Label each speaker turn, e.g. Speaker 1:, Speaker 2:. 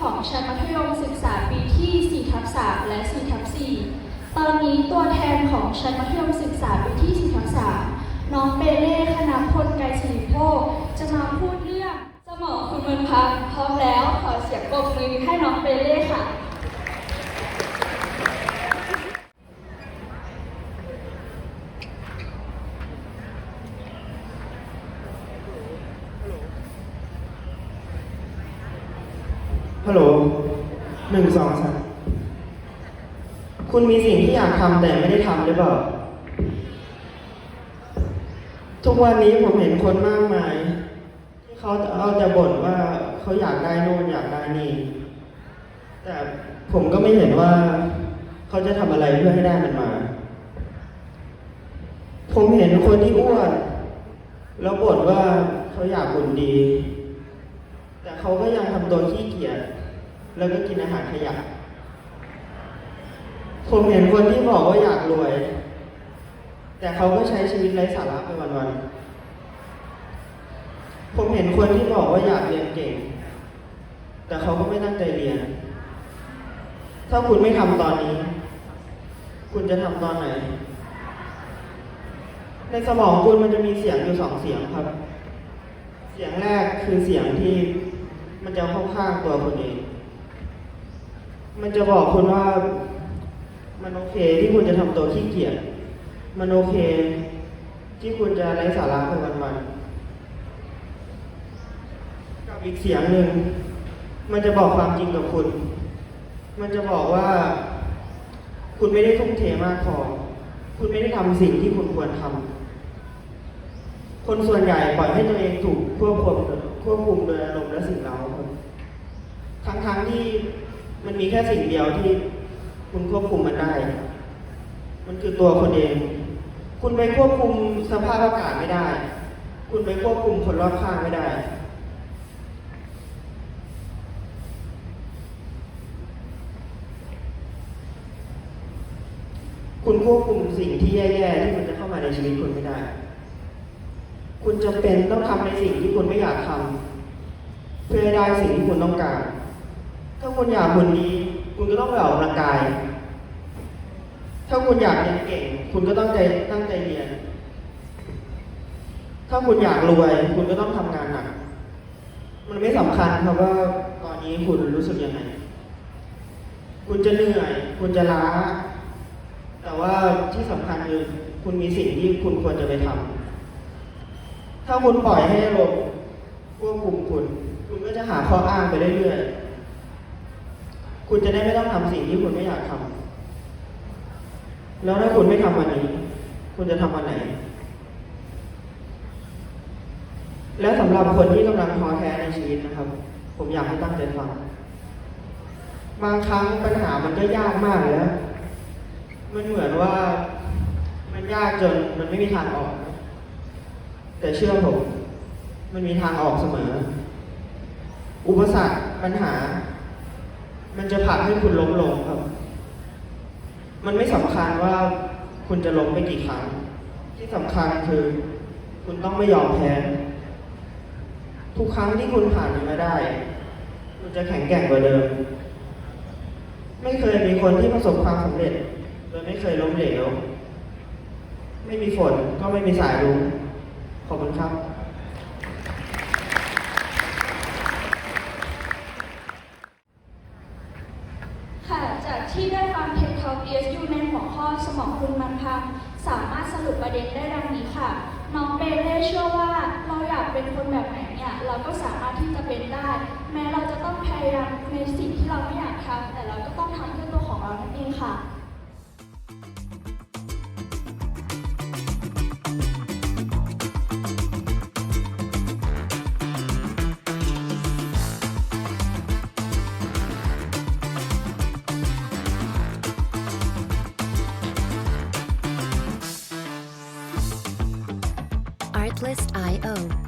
Speaker 1: ของชัยมัธยมศึกษาปีที่ 4 ทับ 3 และ 4 ทับ 4 ตอนนี้ตัวแทนของชั้นมัธยมศึกษาปีที่ 4 ทับ 3 น้องเปเล่คณะพลไกรศิริโภคจะมาพูดเรื่องสมองคุณมันพักพร้อมแล้วขอเสียงปรบมือให้น้องเปเล่ค่ะ
Speaker 2: ฮัลโหลหนึ่งสองสามคุณมีสิ่งที่อยากทำแต่ไม่ได้ทำหรือเปล่า ทุกวันนี้ผมเห็นคนมากมาย ที่เขาเอาแต่บ่นว่าเขาอยากได้โน่นอยากได้นี่ แต่ผมก็ไม่เห็นว่า เขาจะทำอะไรเพื่อให้ได้มันมา ผมเห็นคนที่อ้วน แล้วบ่นว่าเขาอยากหุ่นดี แต่เขาก็ยังทำตัวขี้เกียจ แล้วก็กินอาหารขยะ ผมเห็นคนที่บอกว่าอยากรวย แต่เขาก็ใช้ชีวิตไร้สาระไปวันๆ ผมเห็นคนที่บอกว่าอยากเรียนเก่ง แต่เขาก็ไม่ตั้งใจเรียน ถ้าคุณไม่ทำตอนนี้ คุณจะทำตอนไหน ในสมองคุณมันจะมีเสียงอยู่สองเสียงครับ เสียงแรกคือเสียงที่มันจะเข้าข้างตัวคุณเอง มันจะบอกคุณว่า มันโอเคที่คุณจะทำตัวขี้เกียจ มันโอเค ที่คุณจะไร้สาระไปวันๆกับอีกเสียงหนึ่ง มันจะบอกความจริงกับคุณ มันจะบอกว่า คุณไม่ได้ทุ่มเทมากพอ คุณไม่ได้ทำสิ่งที่คุณควรทำ คนส่วนใหญ่ปล่อยให้ตัวเองถูกควบคุมควบคุมโดยอารมณ์และสิ่งเร้าครับทั้งทั้งๆที่ มันมีแค่สิ่งเดียวที่คุณควบคุมมันได้ มันคือตัวคนเอง คุณไปควบคุมสภาพอากาศไม่ได้ คุณไปควบคุมคนรอบข้างไม่ได้ คุณควบคุมสิ่งที่แย่ๆที่มันจะเข้ามาในชีวิตคุณไม่ได้ คุณจำเป็นต้องทำในสิ่งที่คุณไม่อยากทำเพื่อได้สิ่งที่คุณต้องการ ถ้าคุณอยากหุ่นดี คุณก็ต้องไปออกกำลังกาย ถ้าคุณอยากเรียนเก่ง คุณก็ต้องใจตั้งใจเรียน ถ้าคุณอยากรวย คุณก็ต้องทำงานหนัก มันไม่สำคัญครับว่าตอนนี้คุณรู้สึกยังไง คุณจะเหนื่อย คุณจะล้า แต่ว่าที่สำคัญคือคุณมีสิ่งที่คุณควรจะไปทำถ้าคุณปล่อยให้อารมควบคุมคุณ คุณก็จะหาข้ออ้างไปเรื่อยๆ คุณจะได้ไม่ต้องทำสิ่งที่คุณไม่อยากทำแล้วถ้าคุณไม่ทำวันนี้ คุณจะทำวันไหน และสำหรับคนที่กำลังท้อแท้ในชีวิตนะครับ ผมอยากให้ตั้งใจฟัง บางครั้งปัญหามันก็ยากมากเลยนะมันเหมือนว่ามันยากจนมันไม่มีทางออก แต่เชื่อผม มันมีทางออกเสมอ อุปสรรคปัญหา มันจะผลักให้คุณล้มลงครับ มันไม่สำคัญว่าคุณจะล้มไปกี่ครั้ง ที่สำคัญคือ คุณต้องไม่ยอมแพ้ ทุกครั้งที่คุณผ่านมันมาได้ คุณจะแข็งแกร่งกว่าเดิม ไม่เคยมีคนที่ประสบความสำเร็จโดยไม่เคยล้มเหลว ไม่มีฝนก็ไม่มีสายรุ้งขอบคุณครับ
Speaker 1: ค่ะ จากที่ได้ฟังเทคท็อก ESU ในหัวข้อส มองคุณมันพังสามารถสรุปประเด็นได้ดังนี้ค่ะ น้องเปเล่เชื่อว่าเราอยากเป็นคนแบบไหนเนี่ยเราก็สามารถที่จะเป็นได้ แม้เราจะต้องพยายามในสิ่งที่เราไม่อยากทำแต่เราก็ต้องทำเพื่อตัวของเรานั่นเองค่ะ
Speaker 3: Checklist.io